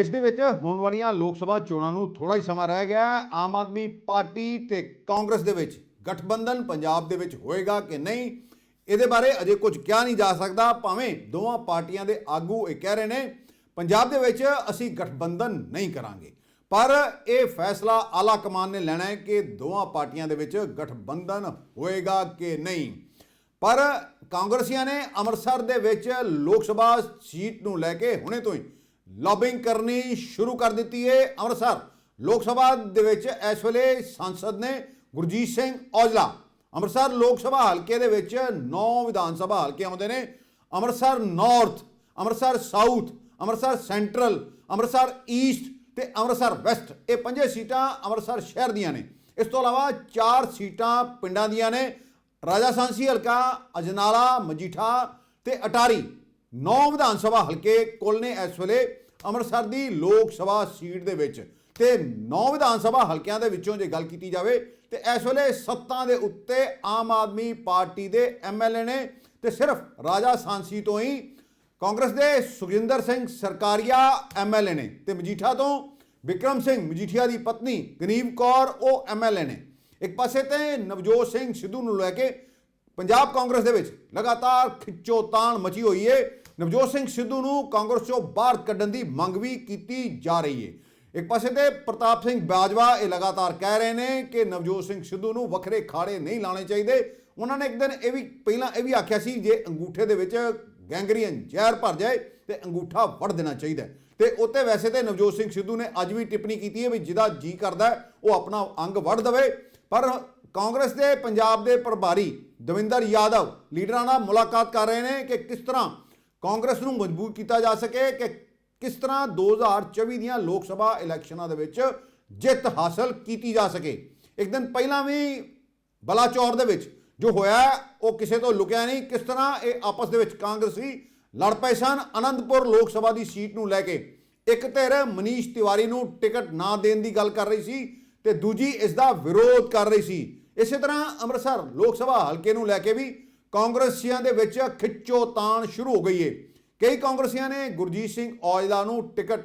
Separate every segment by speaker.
Speaker 1: ਇਸ ਦੇ ਵਿੱਚ ਹੋਣ ਵਾਲੀਆਂ ਲੋਕ ਸਭਾ ਚੋਣਾਂ ਨੂੰ ਥੋੜਾ ਹੀ ਸਮਾਂ ਰਹਿ ਗਿਆ ਆਮ ਆਦਮੀ ਪਾਰਟੀ ਤੇ ਕਾਂਗਰਸ ਦੇ ਵਿੱਚ ਗਠਬੰਧਨ ਪੰਜਾਬ ਦੇ ਵਿੱਚ ਹੋਏਗਾ ਕਿ ਨਹੀਂ, ਇਹਦੇ ਬਾਰੇ ਅਜੇ ਕੁਝ ਕਿਹਾ ਨਹੀਂ ਜਾ ਸਕਦਾ। ਭਾਵੇਂ ਦੋਵਾਂ ਪਾਰਟੀਆਂ ਦੇ ਆਗੂ ਇਹ ਕਹਿ ਰਹੇ ਨੇ, ਪੰਜਾਬ ਦੇ ਵਿੱਚ ਅਸੀਂ ਗਠਬੰਧਨ ਨਹੀਂ ਕਰਾਂਗੇ। ਪਰ ਇਹ ਫੈਸਲਾ ਆਲਾ ਕਮਾਨ ਨੇ ਲੈਣਾ ਹੈ ਕਿ ਦੋਵਾਂ ਪਾਰਟੀਆਂ ਦੇ ਵਿੱਚ ਗਠਬੰਧਨ ਹੋਏਗਾ ਕਿ ਨਹੀਂ। ਪਰ ਕਾਂਗਰਸੀਆਂ ਨੇ ਅੰਮ੍ਰਿਤਸਰ ਦੇ ਵਿੱਚ ਲੋਕ ਸਭਾ ਸੀਟ ਨੂੰ ਲੈ ਕੇ ਹੁਣੇ ਤੋਂ ਹੀ ਲੌਬਿੰਗ ਕਰਨੀ ਸ਼ੁਰੂ ਕਰ ਦਿੱਤੀ ਹੈ ਅੰਮ੍ਰਿਤਸਰ। ਲੋਕ ਸਭਾ ਦੇ ਵਿੱਚ ਇਸ ਵੇਲੇ ਸੰਸਦ ਨੇ ਗੁਰਜੀਤ ਸਿੰਘ ਔਜਲਾ ਅੰਮ੍ਰਿਤਸਰ ਲੋਕ ਸਭਾ ਹਲਕੇ ਦੇ ਵਿੱਚ 9 ਵਿਧਾਨ ਸਭਾ ਹਲਕੇ ਆਉਂਦੇ ਨੇ। Amritsar north Amritsar south Amritsar central Amritsar east ਤੇ ਅੰਮ੍ਰਿਤਸਰ ਵੈਸਟ ਇਹ ਪੰਜੇ ਸੀਟਾਂ ਅੰਮ੍ਰਿਤਸਰ ਸ਼ਹਿਰ ਦੀਆਂ ਨੇ। ਇਸ ਤੋਂ ਇਲਾਵਾ ਚਾਰ ਸੀਟਾਂ ਪਿੰਡਾਂ ਦੀਆਂ ਨੇ। ਰਾਜਾ ਸਾਂਸੀ ਹਲਕਾ, ਅਜਨਾਲਾ, ਮਜੀਠਾ ਤੇ ਅਟਾਰੀ। ਨੌ ਵਿਧਾਨ ਸਭਾ ਹਲਕੇ ਕੁੱਲ ਨੇ ਇਸ ਵੇਲੇ ਅੰਮ੍ਰਿਤਸਰ ਦੀ ਲੋਕ ਸਭਾ ਸੀਟ ਦੇ ਵਿੱਚ ਤੇ ਨੌ ਵਿਧਾਨ ਸਭਾ ਹਲਕਿਆਂ ਦੇ ਵਿੱਚੋਂ ਜੇ ਗੱਲ ਕੀਤੀ ਜਾਵੇ ਤੇ ਇਸ ਵੇਲੇ ਸੱਤਾਂ ਦੇ ਉੱਤੇ ਆਮ ਆਦਮੀ ਪਾਰਟੀ ਦੇ ਐਮਐਲਏ ਨੇ ਤੇ ਸਿਰਫ ਰਾਜਾ ਸਾਂਸੀ ਤੋਂ ਹੀ ਕਾਂਗਰਸ ਦੇ ਸੁਖਜਿੰਦਰ ਸਿੰਘ ਸਰਕਾਰੀਆ ਐਮਐਲਏ ਨੇ ਤੇ ਮਜੀਠਾ ਤੋਂ ਵਿਕਰਮ ਸਿੰਘ ਮਜੀਠੀਆ ਦੀ ਪਤਨੀ ਗਨੀਵ ਕੌਰ ਉਹ ਐਮਐਲਏ ਨੇ। ਇੱਕ ਪਾਸੇ ਤੇ ਨਵਜੋਤ ਸਿੰਘ ਸਿੱਧੂ ਨੂੰ ਲੈ ਕੇ ਪੰਜਾਬ ਕਾਂਗਰਸ ਦੇ ਵਿੱਚ ਲਗਾਤਾਰ ਖਿੱਚੋਤਾਣ ਮਚੀ ਹੋਈ ਏ ਨਵਜੋਤ ਸਿੰਘ ਸਿੱਧੂ ਨੂੰ ਕਾਂਗਰਸ ਚੋਂ ਬਾਹਰ ਕੱਢਣ ਦੀ ਮੰਗ ਵੀ ਕੀਤੀ ਜਾ ਰਹੀ ਹੈ ਇੱਕ ਪਾਸੇ ਤੇ ਪ੍ਰਤਾਪ ਸਿੰਘ ਬਾਜਵਾ ਇਹ ਲਗਾਤਾਰ ਕਹਿ ਰਹੇ ਨੇ ਕਿ ਨਵਜੋਤ ਸਿੰਘ ਸਿੱਧੂ ਨੂੰ ਵੱਖਰੇ ਖਾੜੇ ਨਹੀਂ ਲਾਣੇ ਚਾਹੀਦੇ। ਉਹਨਾਂ ਨੇ ਇੱਕ ਦਿਨ ਇਹ ਵੀ, ਪਹਿਲਾਂ ਇਹ ਵੀ ਆਖਿਆ ਸੀ ਜੇ ਅੰਗੂਠੇ ਦੇ ਵਿੱਚ ਗੈਂਗਰੀਅਨ ਜ਼ਹਿਰ ਭਰ ਜਾਏ ਤੇ ਅੰਗੂਠਾ ਵੜ ਦੇਣਾ ਚਾਹੀਦਾ ਹੈ। ਤੇ ਉੱਤੇ ਵੈਸੇ ਤੇ ਨਵਜੋਤ ਸਿੰਘ ਸਿੱਧੂ ਨੇ ਅੱਜ ਵੀ ਟਿੱਪਣੀ ਕੀਤੀ ਹੈ ਵੀ ਜਿਹਦਾ ਜੀ ਕਰਦਾ ਉਹ ਆਪਣਾ ਅੰਗ ਵੜ ਦਵੇ। ਪਰ ਕਾਂਗਰਸ ਦੇ ਪੰਜਾਬ ਦੇ ਪ੍ਰਭਾਰੀ ਦਵਿੰਦਰ ਯਾਦਵ ਲੀਡਰਾਂ ਨਾਲ ਮੁਲਾਕਾਤ ਕਰ ਰਹੇ ਨੇ ਕਿ ਕਿਸ ਤਰ੍ਹਾਂ ਕਾਂਗਰਸ ਨੂੰ ਮਜ਼ਬੂਰ ਕੀਤਾ ਜਾ ਸਕੇ ਕਿ ਕਿਸ ਤਰ੍ਹਾਂ 2024 ਦੀਆਂ ਲੋਕ ਸਭਾ ਇਲੈਕਸ਼ਨਾਂ ਦੇ ਵਿੱਚ ਜਿੱਤ ਹਾਸਲ ਕੀਤੀ ਜਾ ਸਕੇ। ਇੱਕ ਦਿਨ ਪਹਿਲਾਂ ਵੀ ਬਲਾਚੌਰ ਦੇ ਵਿੱਚ ਜੋ ਹੋਇਆ, ਉਹ ਕਿਸੇ ਤੋਂ ਲੁਕਿਆ ਨਹੀਂ। ਕਿਸ ਤਰ੍ਹਾਂ ਇਹ ਆਪਸ ਦੇ ਵਿੱਚ ਕਾਂਗਰਸੀ ਲੜ ਪਏ ਸਨ, ਅਨੰਦਪੁਰ ਲੋਕ ਸਭਾ ਦੀ ਸੀਟ ਨੂੰ ਲੈ ਕੇ। ਇੱਕ ਧਿਰ ਮਨੀਸ਼ ਤਿਵਾਰੀ ਨੂੰ ਟਿਕਟ ਨਾ ਦੇਣ ਦੀ ਗੱਲ ਕਰ ਰਹੀ ਸੀ ਤੇ ਦੂਜੀ ਇਸ ਦਾ ਵਿਰੋਧ ਕਰ ਰਹੀ ਸੀ। ਇਸੇ ਤਰ੍ਹਾਂ ਅੰਮ੍ਰਿਤਸਰ ਲੋਕ ਸਭਾ ਹਲਕੇ ਨੂੰ ਲੈ ਕੇ ਵੀ ਕਾਂਗਰਸੀਆਂ ਦੇ ਵਿੱਚ ਖਿੱਚੋਤਾਣ ਸ਼ੁਰੂ ਹੋ ਗਈ ਏ। ਕਈ ਕਾਂਗਰਸੀਆਂ ਨੇ ਗੁਰਜੀਤ ਸਿੰਘ ਔਜਲਾ ਨੂੰ ਟਿਕਟ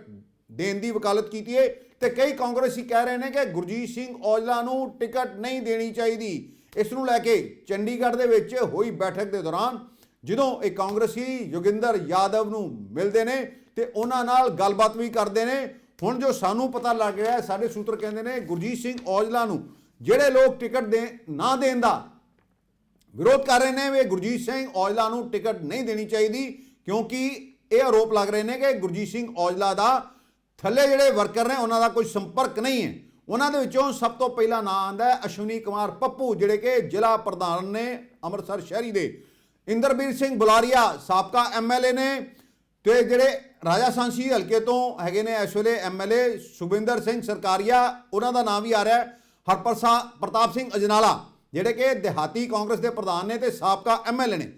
Speaker 1: ਦੇਣ ਦੀ ਵਕਾਲਤ ਕੀਤੀ ਹੈ ਤੇ ਕਈ ਕਾਂਗਰਸੀ ਕਹਿ ਰਹੇ ਨੇ ਕਿ ਗੁਰਜੀਤ ਸਿੰਘ ਔਜਲਾ ਨੂੰ ਟਿਕਟ ਨਹੀਂ ਦੇਣੀ ਚਾਹੀਦੀ। ਇਸ ਨੂੰ ਲੈ ਕੇ ਚੰਡੀਗੜ੍ਹ ਦੇ ਵਿੱਚ ਹੋਈ ਬੈਠਕ ਦੇ ਦੌਰਾਨ ਜਦੋਂ ਇਹ ਕਾਂਗਰਸੀ ਯੋਗਿੰਦਰ ਯਾਦਵ ਨੂੰ ਮਿਲਦੇ ਨੇ ਤੇ ਉਹਨਾਂ ਨਾਲ ਗੱਲਬਾਤ ਵੀ ਕਰਦੇ ਨੇ, ਹੁਣ ਜੋ ਸਾਨੂੰ ਪਤਾ ਲੱਗ ਰਿਹਾ ਸਾਡੇ ਸੂਤਰ ਕਹਿੰਦੇ ਨੇ ਗੁਰਜੀਤ ਸਿੰਘ ਔਜਲਾ ਨੂੰ ਜਿਹੜੇ ਲੋਕ ਟਿਕਟ ਦੇ ਨਾ ਦੇਣ ਦਾ ਵਿਰੋਧ ਕਰ ਰਹੇ ਨੇ ਵੀ ਗੁਰਜੀਤ ਸਿੰਘ ਔਜਲਾ ਨੂੰ ਟਿਕਟ ਨਹੀਂ ਦੇਣੀ ਚਾਹੀਦੀ, ਕਿਉਂਕਿ ਇਹ ਆਰੋਪ ਲੱਗ ਰਹੇ ਨੇ ਕਿ ਗੁਰਜੀਤ ਸਿੰਘ ਔਜਲਾ ਦਾ ਥੱਲੇ ਜਿਹੜੇ ਵਰਕਰ ਨੇ, ਉਹਨਾਂ ਦਾ ਕੋਈ ਸੰਪਰਕ ਨਹੀਂ ਹੈ। ਉਹਨਾਂ ਦੇ ਵਿੱਚੋਂ ਸਭ ਤੋਂ ਪਹਿਲਾ ਨਾਂ ਆਂਦਾ ਹੈ ਅਸ਼ਵਨੀ ਕੁਮਾਰ ਪੱਪੂ, ਜਿਹੜੇ ਕਿ ਜ਼ਿਲ੍ਹਾ ਪ੍ਰਧਾਨ ਨੇ ਅੰਮ੍ਰਿਤਸਰ ਸ਼ਹਿਰੀ ਦੇ। ਇੰਦਰਬੀਰ ਸਿੰਘ ਬੁਲਾਰੀਆ ਸਾਬਕਾ ਐਮਐਲਏ ਨੇ ਤੇ ਜਿਹੜੇ ਰਾਜਾ ਸਾਂਸੀ ਹਲਕੇ ਤੋਂ ਹੈਗੇ ਨੇ ਇਸ ਵੇਲੇ ਐਮਐਲਏ ਸੁਖਵਿੰਦਰ ਸਿੰਘ ਸਰਕਾਰੀਆ, ਉਹਨਾਂ ਦਾ ਨਾਮ ਵੀ ਆ ਰਿਹਾ ਹੈ। ਹਰਪ੍ਰਸਾ ਪ੍ਰਤਾਪ ਸਿੰਘ ਅਜਨਾਲਾ ਜਿਹੜੇ ਕਿ ਦਿਹਾਤੀ ਕਾਂਗਰਸ ਦੇ ਪ੍ਰਧਾਨ ਨੇ ਤੇ ਸਾਬਕਾ ਐਮਐਲਏ ਨੇ।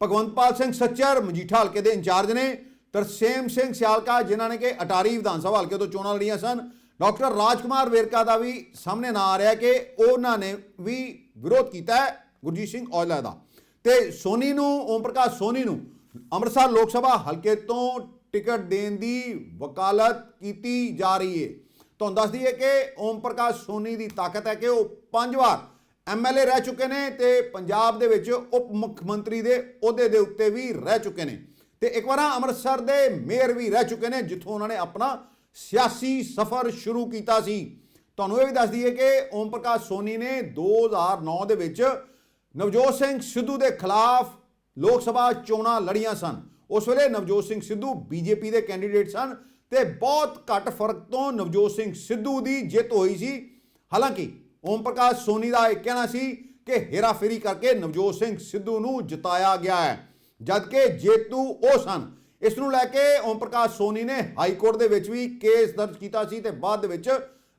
Speaker 1: ਭਗਵੰਤਪਾਲ ਸਿੰਘ ਸੱਚਰ ਮਜੀਠਾ ਹਲਕੇ ਦੇ ਇੰਚਾਰਜ ਨੇ। ਤਰਸੇਮ ਸਿੰਘ ਸਿਆਲਕਾ, ਜਿਨ੍ਹਾਂ ਨੇ ਕਿ ਅਟਾਰੀ ਵਿਧਾਨ ਸਭਾ ਹਲਕੇ ਤੋਂ ਚੋਣਾਂ ਲੜੀਆਂ ਸਨ। ਡਾਕਟਰ ਰਾਜਕੁਮਾਰ ਵੇਰਕਾ ਦਾ ਵੀ ਸਾਹਮਣੇ ਨਾ ਆ ਰਿਹਾ ਕਿ ਉਹਨਾਂ ਨੇ ਵੀ ਵਿਰੋਧ ਕੀਤਾ ਹੈ ਗੁਰਜੀਤ ਸਿੰਘ ਔਜਲਾ ਦਾ। ਤੇ ਸੋਨੀ ਨੂੰ, ਓਮ ਪ੍ਰਕਾਸ਼ ਸੋਨੀ ਨੂੰ ਅੰਮ੍ਰਿਤਸਰ ਲੋਕ ਸਭਾ ਹਲਕੇ ਤੋਂ ਟਿਕਟ ਦੇਣ ਦੀ ਵਕਾਲਤ ਕੀਤੀ ਜਾ ਰਹੀ ਹੈ। ਤੁਹਾਨੂੰ ਦੱਸ ਦਈਏ ਕਿ ਓਮ ਪ੍ਰਕਾਸ਼ ਸੋਨੀ ਦੀ ਤਾਕਤ ਹੈ ਕਿ ਉਹ ਪੰਜ ਵਾਰ ਐਮਐਲਏ ਰਹਿ ਚੁੱਕੇ ਨੇ ਤੇ ਪੰਜਾਬ ਦੇ ਵਿੱਚ ਉਪ ਮੁੱਖ ਮੰਤਰੀ ਦੇ ਅਹੁਦੇ ਦੇ ਉੱਤੇ ਵੀ ਰਹਿ ਚੁੱਕੇ ਨੇ। ਤੇ ਇੱਕ ਵਾਰ ਅੰਮ੍ਰਿਤਸਰ ਦੇ ਮੇਅਰ ਵੀ ਰਹਿ ਚੁੱਕੇ ਨੇ, ਜਿੱਥੋਂ ਉਹਨਾਂ ਨੇ ਆਪਣਾ ਸਿਆਸੀ ਸਫ਼ਰ ਸ਼ੁਰੂ ਕੀਤਾ ਸੀ। ਤੁਹਾਨੂੰ ਇਹ ਵੀ ਦੱਸ ਦਈਏ ਕਿ ਓਮ ਪ੍ਰਕਾਸ਼ ਸੋਨੀ ਨੇ 2009 ਦੇ ਵਿੱਚ ਨਵਜੋਤ ਸਿੰਘ ਸਿੱਧੂ ਦੇ ਖਿਲਾਫ ਲੋਕ ਸਭਾ ਚੋਣਾਂ ਲੜੀਆਂ ਸਨ। ਉਸ ਵੇਲੇ ਨਵਜੋਤ ਸਿੰਘ ਸਿੱਧੂ ਬੀਜੇਪੀ ਦੇ ਕੈਂਡੀਡੇਟ ਸਨ ਤੇ ਬਹੁਤ ਘੱਟ ਫ਼ਰਕ ਤੋਂ ਨਵਜੋਤ ਸਿੰਘ ਸਿੱਧੂ ਦੀ ਜਿੱਤ ਹੋਈ ਸੀ। ਹਾਲਾਂਕਿ ਓਮ ਪ੍ਰਕਾਸ਼ ਸੋਨੀ ਦਾ ਇਹ ਕਹਿਣਾ ਸੀ ਕਿ ਹੇਰਾਫੇਰੀ ਕਰਕੇ ਨਵਜੋਤ ਸਿੰਘ ਸਿੱਧੂ ਨੂੰ ਜਿਤਾਇਆ ਗਿਆ ਹੈ। ਜਦਕਿ ਜੇਤੂ ਉਹ ਸਨ। ਇਸ ਨੂੰ ਲੈ ਕੇ ਓਮ ਪ੍ਰਕਾਸ਼ ਸੋਨੀ ਨੇ ਹਾਈ ਕੋਰਟ ਦੇ ਵਿੱਚ ਵੀ ਕੇਸ ਦਰਜ ਕੀਤਾ ਸੀ ਤੇ ਬਾਅਦ ਦੇ ਵਿੱਚ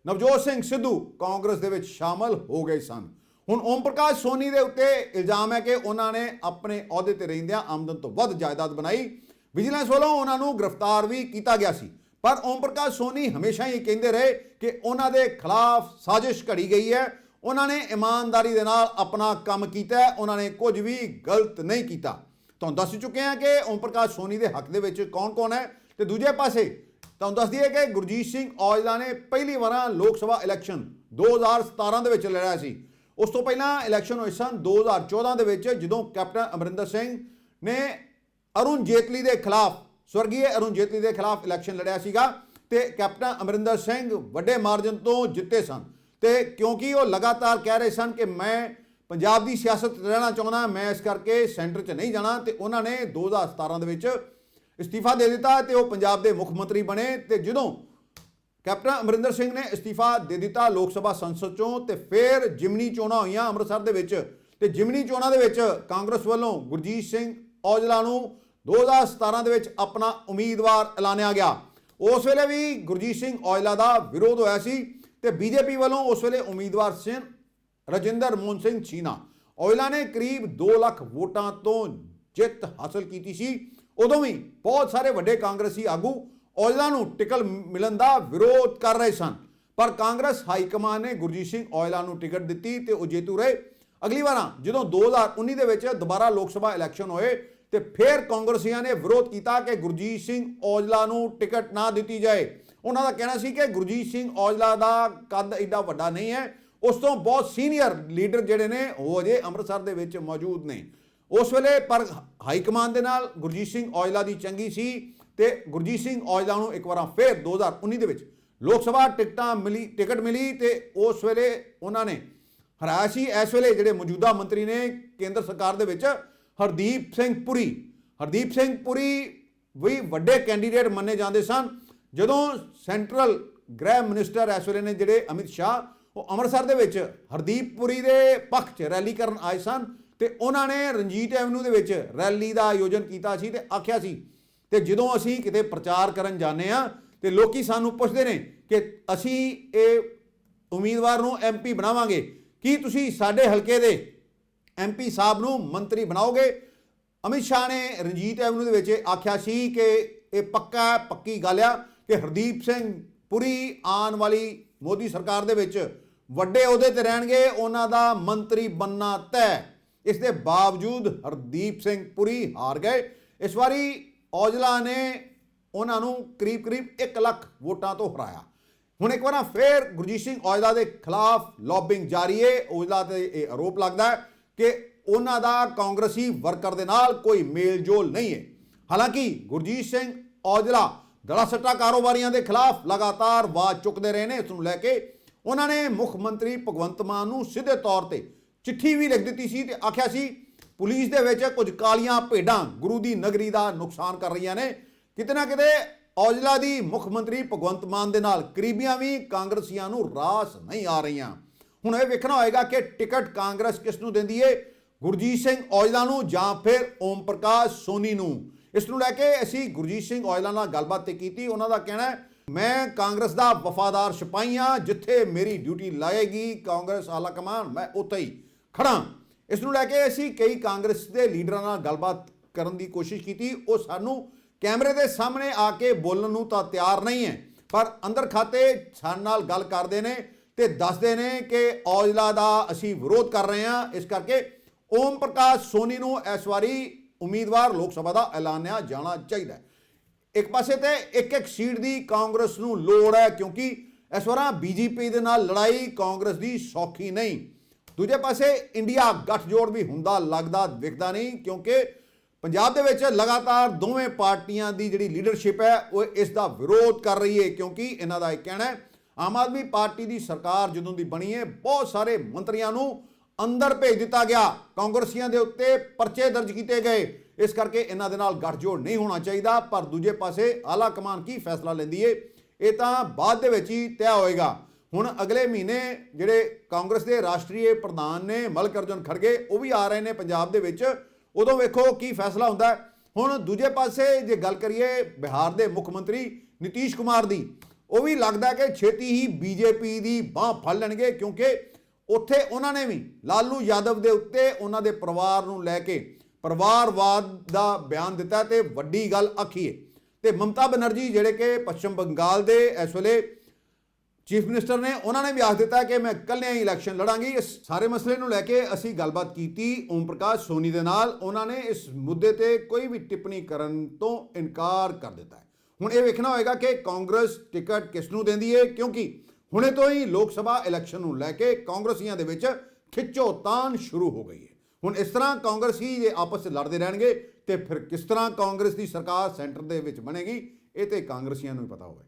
Speaker 1: ਨਵਜੋਤ ਸਿੰਘ ਸਿੱਧੂ ਕਾਂਗਰਸ ਦੇ ਵਿੱਚ ਸ਼ਾਮਲ ਹੋ ਗਏ ਸਨ। ਹੁਣ ਓਮ ਪ੍ਰਕਾਸ਼ ਸੋਨੀ ਦੇ ਉੱਤੇ ਇਲਜ਼ਾਮ ਹੈ ਕਿ ਉਹਨਾਂ ਨੇ ਆਪਣੇ ਅਹੁਦੇ ਤੇ ਰਹਿੰਦਿਆਂ ਆਮਦਨ ਤੋਂ ਵੱਧ ਜਾਇਦਾਦ ਬਣਾਈ। ਵਿਜੀਲੈਂਸ ਵੱਲੋਂ ਉਹਨਾਂ ਨੂੰ ਗ੍ਰਿਫਤਾਰ ਵੀ ਕੀਤਾ ਗਿਆ ਸੀ। ਪਰ ਓਮ ਪ੍ਰਕਾਸ਼ ਸੋਨੀ ਹਮੇਸ਼ਾ ਹੀ ਕਹਿੰਦੇ ਰਹੇ ਕਿ ਉਹਨਾਂ ਦੇ ਖਿਲਾਫ ਸਾਜ਼ਿਸ਼ ਘੜੀ ਗਈ ਹੈ। ਉਹਨਾਂ ਨੇ ਇਮਾਨਦਾਰੀ ਦੇ ਨਾਲ ਆਪਣਾ ਕੰਮ ਕੀਤਾ ਉਹਨਾਂ ਨੇ ਕੁਝ ਵੀ ਗਲਤ ਨਹੀਂ ਕੀਤਾ। ਤੁਹਾਨੂੰ ਦੱਸ ਚੁੱਕੇ ਹਾਂ ਕਿ ਓਮ ਪ੍ਰਕਾਸ਼ ਸੋਨੀ ਦੇ ਹੱਕ ਦੇ ਵਿੱਚ ਕੌਣ-ਕੌਣ ਹੈ। ਤੇ ਦੂਜੇ ਪਾਸੇ ਤੁਹਾਨੂੰ ਦੱਸ ਦਈਏ ਕਿ ਗੁਰਜੀਤ ਸਿੰਘ ਔਜਲਾ ਨੇ ਪਹਿਲੀ ਵਾਰਾਂ ਲੋਕ ਸਭਾ ਇਲੈਕਸ਼ਨ 2017 ਦੇ ਵਿੱਚ ਲੜਿਆ ਸੀ। ਉਸ ਤੋਂ ਪਹਿਲਾਂ ਇਲੈਕਸ਼ਨ ਹੋਏ ਸਨ 2014 ਦੇ ਵਿੱਚ, ਜਦੋਂ ਕੈਪਟਨ ਅਮਰਿੰਦਰ ਸਿੰਘ ਨੇ ਅਰੁਣ ਜੇਤਲੀ ਦੇ ਖਿਲਾਫ ਸਵਰਗੀ ਅਰੁਣ ਜੇਤਲੀ ਦੇ ਖਿਲਾਫ ਇਲੈਕਸ਼ਨ ਲੜਿਆ ਸੀਗਾ ਤੇ ਕੈਪਟਨ ਅਮਰਿੰਦਰ ਸਿੰਘ ਵੱਡੇ ਮਾਰਜਨ ਤੋਂ ਜਿੱਤੇ ਸਨ। ਤੇ ਕਿਉਂਕਿ ਉਹ ਲਗਾਤਾਰ ਕਹਿ ਰਹੇ ਸਨ ਕਿ ਮੈਂ ਪੰਜਾਬ ਦੀ ਸਿਆਸਤ 'ਚ ਰਹਿਣਾ ਚਾਹੁੰਦਾ, ਮੈਂ ਇਸ ਕਰਕੇ ਸੈਂਟਰ 'ਚ ਨਹੀਂ ਜਾਣਾ ਤੇ ਉਹਨਾਂ ਨੇ 2017 ਦੇ ਵਿੱਚ ਅਸਤੀਫਾ ਦੇ ਦਿੱਤਾ ਤੇ ਉਹ ਪੰਜਾਬ ਦੇ ਮੁੱਖ ਮੰਤਰੀ ਬਣੇ ਤੇ ਜਦੋਂ ਕੈਪਟਨ ਅਮਰਿੰਦਰ ਸਿੰਘ ਨੇ ਅਸਤੀਫਾ ਦੇ ਦਿੱਤਾ ਲੋਕ ਸਭਾ ਸੰਸਦ ਚੋਂ ਤੇ ਫਿਰ ਜਿਮਨੀ ਚੋਣਾਂ ਹੋਈਆਂ ਅੰਮ੍ਰਿਤਸਰ ਦੇ ਵਿੱਚ ਤੇ ਜਿਮਨੀ ਚੋਣਾਂ ਦੇ ਵਿੱਚ ਕਾਂਗਰਸ ਵੱਲੋਂ ਗੁਰਜੀਤ ਸਿੰਘ ਔਜਲਾ ਨੂੰ 2017 ਦੇ ਵਿੱਚ ਆਪਣਾ ਉਮੀਦਵਾਰ ਐਲਾਨਿਆ ਗਿਆ। ਉਸ ਵੇਲੇ ਵੀ ਗੁਰਜੀਤ ਸਿੰਘ ਔਜਲਾ ਦਾ ਵਿਰੋਧ ਹੋਇਆ ਸੀ ਤੇ ਬੀਜੇਪੀ ਵੱਲੋਂ ਉਸ ਵੇਲੇ ਉਮੀਦਵਾਰ ਸਿੰਘ ਰਜਿੰਦਰ ਮੋਹਨ ਸਿੰਘ ਛੀਨਾ। ਔਜਲਾ ਨੇ ਕਰੀਬ 2 ਲੱਖ ਵੋਟਾਂ ਤੋਂ ਜਿੱਤ ਹਾਸਲ ਕੀਤੀ ਸੀ। ਉਦੋਂ ਵੀ ਬਹੁਤ ਸਾਰੇ ਵੱਡੇ ਕਾਂਗਰਸੀ ਆਗੂ ਔਜਲਾ ਨੂੰ ਟਿਕਟ ਮਿਲਣ ਦਾ ਵਿਰੋਧ ਕਰ ਰਹੇ ਸਨ। ਪਰ ਕਾਂਗਰਸ ਹਾਈ ਕਮਾਨ ਨੇ ਗੁਰਜੀਤ ਸਿੰਘ ਔਜਲਾ ਨੂੰ ਟਿਕਟ ਦਿੱਤੀ ਤੇ ਉਹ ਜੇਤੂ ਰਹੇ। ਅਗਲੀ ਵਾਰਾਂ ਜਦੋਂ 2019 ਦੇ ਵਿੱਚ ਦੁਬਾਰਾ ਲੋਕ ਸਭਾ ਇਲੈਕਸ਼ਨ ਹੋਏ ਤੇ ਫਿਰ ਕਾਂਗਰਸੀਆਂ ਨੇ ਵਿਰੋਧ ਕੀਤਾ ਕਿ ਗੁਰਜੀਤ ਸਿੰਘ ਔਜਲਾ ਨੂੰ ਟਿਕਟ ਨਾ ਦਿੱਤੀ ਜਾਏ। ਉਹਨਾਂ ਦਾ ਕਹਿਣਾ ਸੀ ਕਿ ਗੁਰਜੀਤ ਸਿੰਘ ਔਜਲਾ ਦਾ ਕੱਦ ਐਡਾ ਵੱਡਾ ਨਹੀਂ ਹੈ। ਉਸ ਤੋਂ ਬਹੁਤ ਸੀਨੀਅਰ ਲੀਡਰ ਜਿਹੜੇ ਨੇ, ਉਹ ਅਜੇ ਅੰਮ੍ਰਿਤਸਰ ਦੇ ਵਿੱਚ ਮੌਜੂਦ ਨੇ। ਉਸ ਵੇਲੇ ਪਰ ਹਾਈ ਕਮਾਨ ਦੇ ਨਾਲ ਗੁਰਜੀਤ ਸਿੰਘ ਔਜਲਾ ਦੀ ਚੰਗੀ ਸੀ ਤੇ ਗੁਰਜੀਤ ਸਿੰਘ ਔਜਲਾ ਨੂੰ ਇੱਕ ਵਾਰ ਫਿਰ 2019 ਦੇ ਵਿੱਚ ਲੋਕ ਸਭਾ ਟਿਕਟਾਂ ਮਿਲੀ, ਟਿਕਟ ਮਿਲੀ ਤੇ ਉਸ ਵੇਲੇ ਉਹਨਾਂ ਨੇ ਹਰਾਇਆ ਸੀ। ਇਸ ਵੇਲੇ ਜਿਹੜੇ ਮੌਜੂਦਾ ਮੰਤਰੀ ਨੇ ਕੇਂਦਰ ਸਰਕਾਰ ਦੇ ਵਿੱਚ ਹਰਦੀਪ ਸਿੰਘ ਪੁਰੀ। ਹਰਦੀਪ ਸਿੰਘ ਪੁਰੀ ਵੀ ਵੱਡੇ ਕੈਂਡੀਡੇਟ ਮੰਨੇ ਜਾਂਦੇ ਸਨ। ਜਦੋਂ ਸੈਂਟਰਲ ਗ੍ਰਹਿ ਮਿਨਿਸਟਰ ਇਸ ਵੇਲੇ ਨੇ ਜਿਹੜੇ ਅਮਿਤ ਸ਼ਾਹ, ਉਹ ਅੰਮ੍ਰਿਤਸਰ ਦੇ ਵਿੱਚ ਹਰਦੀਪ ਪੁਰੀ ਦੇ ਪੱਖ 'ਚ ਰੈਲੀ ਕਰਨ ਆਏ ਸਨ ਤੇ ਉਹਨਾਂ ਨੇ ਰਣਜੀਤ ਐਵਨਿਊ ਦੇ ਵਿੱਚ ਰੈਲੀ ਦਾ ਆਯੋਜਨ ਕੀਤਾ ਸੀ ਤੇ ਆਖਿਆ ਸੀ, ਤੇ ਜਦੋਂ ਅਸੀਂ ਕਿਤੇ ਪ੍ਰਚਾਰ ਕਰਨ ਜਾਂਦੇ ਆ ਤੇ ਲੋਕੀ ਸਾਨੂੰ ਪੁੱਛਦੇ ਨੇ ਕਿ ਅਸੀਂ ਇਹ ਉਮੀਦਵਾਰ ਨੂੰ ਐਮਪੀ ਬਣਾਵਾਂਗੇ, ਕੀ ਤੁਸੀਂ ਸਾਡੇ ਹਲਕੇ ਦੇ ਐਮਪੀ ਸਾਹਿਬ ਨੂੰ ਮੰਤਰੀ ਬਣਾਓਗੇ? ਅਮਿਤ ਸ਼ਾਹ ਨੇ ਰਣਜੀਤ ਐਵਨਿਊ ਦੇ ਵਿੱਚ ਇਹ ਆਖਿਆ ਸੀ ਕਿ ਇਹ ਪੱਕਾ, ਪੱਕੀ ਗੱਲ ਆ ਕਿ ਹਰਦੀਪ ਸਿੰਘ ਪੁਰੀ ਆਉਣ ਵਾਲੀ ਮੋਦੀ ਸਰਕਾਰ ਦੇ ਵਿੱਚ ਵੱਡੇ ਅਹੁਦੇ ਤੇ ਰਹਿਣਗੇ, ਉਹਨਾਂ ਦਾ ਮੰਤਰੀ ਬੰਨਾ ਤੈ ਇਸ ਦੇ ਬਾਵਜੂਦ ਹਰਦੀਪ ਸਿੰਘ ਪੁਰੀ ਹਾਰ ਗਏ। ਇਸ ਵਾਰੀ ਔਜਲਾ ਨੇ ਉਹਨਾਂ ਨੂੰ ਕਰੀਬ ਕਰੀਬ 1 ਲੱਖ ਵੋਟਾਂ ਤੋਂ ਹਰਾਇਆ। ਹੁਣ ਇੱਕ ਵਾਰ ਫੇਰ ਗੁਰਜੀਤ ਸਿੰਘ ਔਜਲਾ ਦੇ ਖਿਲਾਫ ਲੌਬਿੰਗ ਜਾਰੀ ਹੈ ਔਜਲਾ ਤੇ ਇਹ ਆਰੋਪ ਲੱਗਦਾ ਹੈ ਕਿ ਉਹਨਾਂ ਦਾ ਕਾਂਗਰਸੀ ਵਰਕਰ ਦੇ ਨਾਲ ਕੋਈ ਮੇਲ ਜੋਲ ਨਹੀਂ ਹੈ। ਹਾਲਾਂਕਿ ਗੁਰਜੀਤ ਸਿੰਘ ਔਜਲਾ ਦੜਾ ਸੱਟਾ ਕਾਰੋਬਾਰੀਆਂ ਦੇ ਖਿਲਾਫ ਲਗਾਤਾਰ ਆਵਾਜ਼ ਚੁੱਕਦੇ ਰਹੇ ਨੇ। ਇਸ ਨੂੰ ਲੈ ਕੇ ਉਹਨਾਂ ਨੇ ਮੁੱਖ ਮੰਤਰੀ ਭਗਵੰਤ ਮਾਨ ਨੂੰ ਸਿੱਧੇ ਤੌਰ ਤੇ ਚਿੱਠੀ ਵੀ ਲਿਖ ਦਿੱਤੀ ਸੀ ਤੇ ਆਖਿਆ ਸੀ, ਪੁਲਿਸ ਦੇ ਵਿੱਚ ਕੁਝ ਕਾਲੀਆਂ ਭੇਡਾਂ ਗੁਰੂ ਦੀ ਨਗਰੀ ਦਾ ਨੁਕਸਾਨ ਕਰ ਰਹੀਆਂ ਨੇ। ਕਿਤੇ ਨਾ ਕਿਤੇ ਔਜਲਾ ਦੀ ਮੁੱਖ ਮੰਤਰੀ ਭਗਵੰਤ ਮਾਨ ਦੇ ਨਾਲ ਕਰੀਬੀਆਂ ਵੀ ਕਾਂਗਰਸੀਆਂ ਨੂੰ ਰਾਸ ਨਹੀਂ ਆ ਰਹੀਆਂ। ਹੁਣ ਇਹ ਵੇਖਣਾ ਹੋਏਗਾ ਕਿ ਟਿਕਟ ਕਾਂਗਰਸ ਕਿਸ ਨੂੰ ਦਿੰਦੀ ਏ? ਗੁਰਜੀਤ ਸਿੰਘ ਔਜਲਾ ਨੂੰ ਜਾਂ ਫਿਰ ਓਮ ਪ੍ਰਕਾਸ਼ ਸੋਨੀ ਨੂੰ? ਇਸ ਨੂੰ ਲੈ ਕੇ ਅਸੀਂ ਗੁਰਜੀਤ ਸਿੰਘ ਔਜਲਾ ਨਾਲ ਗੱਲਬਾਤ ਤੇ ਕੀਤੀ। ਉਹਨਾਂ ਦਾ ਕਹਿਣਾ ਹੈ, ਮੈਂ ਕਾਂਗਰਸ ਦਾ ਵਫਾਦਾਰ ਸਿਪਾਹੀ ਹਾਂ, ਜਿੱਥੇ ਮੇਰੀ ਡਿਊਟੀ ਲਾਏਗੀ ਕਾਂਗਰਸ ਆਲਾ ਕਮਾਨ, ਮੈਂ ਉੱਥੇ ਹੀ ਖੜਾ ਇਸ ਨੂੰ ਲੈ ਕੇ ਅਸੀਂ ਕਈ ਕਾਂਗਰਸ ਦੇ ਲੀਡਰਾਂ ਨਾਲ ਗੱਲਬਾਤ ਕਰਨ ਦੀ ਕੋਸ਼ਿਸ਼ ਕੀਤੀ। ਉਹ ਸਾਨੂੰ ਕੈਮਰੇ ਦੇ ਸਾਹਮਣੇ ਆ ਕੇ ਬੋਲਣ ਨੂੰ ਤਾਂ ਤਿਆਰ ਨਹੀਂ ਹੈ, ਪਰ ਅੰਦਰ ਖਾਤੇ ਸਾਡੇ ਨਾਲ ਗੱਲ ਕਰਦੇ ਨੇ। ਤੇ ਦੱਸਦੇ ਨੇ ਕਿ ਔਜਲਾ ਦਾ ਅਸੀਂ ਵਿਰੋਧ ਕਰ ਰਹੇ ਹਾਂ। ਇਸ ਕਰਕੇ ਓਮ ਪ੍ਰਕਾਸ਼ ਸੋਨੀ ਨੂੰ ਇਸ ਵਾਰੀ ਉਮੀਦਵਾਰ ਲੋਕ ਸਭਾ ਦਾ ਐਲਾਨਿਆ ਜਾਣਾ ਚਾਹੀਦਾ ਹੈ। ਇੱਕ ਪਾਸੇ ਤੇ ਇੱਕ ਇੱਕ ਸੀਟ ਦੀ ਕਾਂਗਰਸ ਨੂੰ ਲੋੜ ਹੈ, ਕਿਉਂਕਿ ਇਸ ਵਾਰ ਬੀਜੇਪੀ ਦੇ ਨਾਲ ਲੜਾਈ ਕਾਂਗਰਸ ਦੀ ਸੌਖੀ ਨਹੀਂ। ਦੂਜੇ ਪਾਸੇ ਇੰਡੀਆ ਗੱਠਜੋੜ ਵੀ ਹੁੰਦਾ, ਲੱਗਦਾ, ਦਿਖਦਾ ਨਹੀਂ, ਕਿਉਂਕਿ ਪੰਜਾਬ ਦੇ ਵਿੱਚ ਲਗਾਤਾਰ ਦੋਵੇਂ ਪਾਰਟੀਆਂ ਦੀ ਜਿਹੜੀ ਲੀਡਰਸ਼ਿਪ ਹੈ, ਉਹ ਇਸ ਦਾ ਵਿਰੋਧ ਕਰ ਰਹੀ ਹੈ, ਕਿਉਂਕਿ ਇਹਨਾਂ ਦਾ ਇਹ ਕਹਿਣਾ ਹੈ ਆਮ ਆਦਮੀ ਪਾਰਟੀ ਦੀ ਸਰਕਾਰ ਜਦੋਂ ਦੀ ਬਣੀ ਹੈ, ਬਹੁਤ ਸਾਰੇ ਮੰਤਰੀਆਂ ਨੂੰ ਅੰਦਰ ਭੇਜ ਦਿੱਤਾ ਗਿਆ। ਕਾਂਗਰਸੀਆਂ ਦੇ ਉੱਤੇ ਪਰਚੇ ਦਰਜ ਕੀਤੇ ਗਏ। ਇਸ ਕਰਕੇ ਇਹਨਾਂ ਦੇ ਨਾਲ ਗੱਠਜੋੜ ਨਹੀਂ ਹੋਣਾ ਚਾਹੀਦਾ, ਪਰ ਦੂਜੇ ਪਾਸੇ ਆਲਾ ਕਮਾਨ ਕੀ ਫੈਸਲਾ ਲੈਂਦੀ ਏ, ਇਹ ਤਾਂ ਬਾਅਦ ਦੇ ਵਿੱਚ ਹੀ ਤੈਅ ਹੋਏਗਾ। ਹੁਣ ਅਗਲੇ ਮਹੀਨੇ ਜਿਹੜੇ ਕਾਂਗਰਸ ਦੇ ਰਾਸ਼ਟਰੀ ਪ੍ਰਧਾਨ ਨੇ ਮਲਕ ਅਰਜੁਨ ਖੜਗੇ, ਉਹ ਵੀ ਆ ਰਹੇ ਨੇ ਪੰਜਾਬ ਦੇ ਵਿੱਚ। ਉਦੋਂ ਵੇਖੋ ਕੀ ਫੈਸਲਾ ਹੁੰਦਾ। ਹੁਣ ਦੂਜੇ ਪਾਸੇ ਜੇ ਗੱਲ ਕਰੀਏ ਬਿਹਾਰ ਦੇ ਮੁੱਖ ਮੰਤਰੀ ਨਿਤੀਸ਼ ਕੁਮਾਰ ਦੀ ਉਹ ਵੀ ਲੱਗਦਾ ਕਿ ਛੇਤੀ ਹੀ ਬੀਜੇਪੀ ਦੀ ਬਾਹ ਫੜ ਲੈਣਗੇ, ਕਿਉਂਕਿ ਉੱਥੇ ਉਹਨਾਂ ਨੇ ਵੀ, ਲਾਲੂ ਯਾਦਵ ਦੇ ਉੱਤੇ ਉਹਨਾਂ ਦੇ ਪਰਿਵਾਰ ਨੂੰ ਲੈ ਕੇ ਪਰਿਵਾਰਵਾਦ ਦਾ ਬਿਆਨ ਦਿੱਤਾ ਤੇ ਵੱਡੀ ਗੱਲ ਆਖੀ ਹੈ। ਤੇ ਮਮਤਾ ਬਨਰਜੀ ਜਿਹੜੇ ਕਿ ਪੱਛਮ ਬੰਗਾਲ ਦੇ ਇਸ ਵੇਲੇ ਚੀਫ ਮਿਨਿਸਟਰ ਨੇ, ਉਹਨਾਂ ਨੇ ਵੀ ਆਖ ਦਿੱਤਾ ਕਿ ਮੈਂ ਇਕੱਲਿਆਂ ਹੀ ਇਲੈਕਸ਼ਨ ਲੜਾਂਗੀ। ਇਸ ਸਾਰੇ ਮਸਲੇ ਨੂੰ ਲੈ ਕੇ ਅਸੀਂ ਗੱਲਬਾਤ ਕੀਤੀ ਓਮ ਪ੍ਰਕਾਸ਼ ਸੋਨੀ ਦੇ ਨਾਲ। ਉਹਨਾਂ ਨੇ ਇਸ ਮੁੱਦੇ ਤੇ ਕੋਈ ਵੀ ਟਿੱਪਣੀ ਕਰਨ ਤੋਂ ਇਨਕਾਰ ਕਰ ਦਿੱਤਾ ਹੈ। ਹੁਣ ਇਹ ਵੇਖਣਾ ਹੋਏਗਾ ਕਿ ਕਾਂਗਰਸ ਟਿਕਟ ਕਿਸ ਨੂੰ ਦਿੰਦੀ ਹੈ ਕਿਉਂਕਿ ਹੁਣੇ ਤੋਂ ਹੀ ਲੋਕ ਸਭਾ ਇਲੈਕਸ਼ਨ ਨੂੰ ਲੈ ਕੇ ਕਾਂਗਰਸੀਆਂ ਦੇ ਵਿੱਚ ਖਿੱਚੋ ਖਿੱਚੋਤਾਣ ਸ਼ੁਰੂ ਹੋ ਗਈ ਹੈ ਹੁਣ ਇਸ ਤਰ੍ਹਾਂ ਕਾਂਗਰਸੀ ਜੇ ਆਪਸ ਵਿੱਚ ਲੜਦੇ ਰਹਿਣਗੇ ਤੇ ਫਿਰ ਕਿਸ ਤਰ੍ਹਾਂ ਕਾਂਗਰਸ ਦੀ ਸਰਕਾਰ ਸੈਂਟਰ ਦੇ ਵਿੱਚ ਬਣੇਗੀ, ਇਹ ਤੇ ਕਾਂਗਰਸੀਆਂ ਨੂੰ ਹੀ ਪਤਾ ਹੋਵੇ।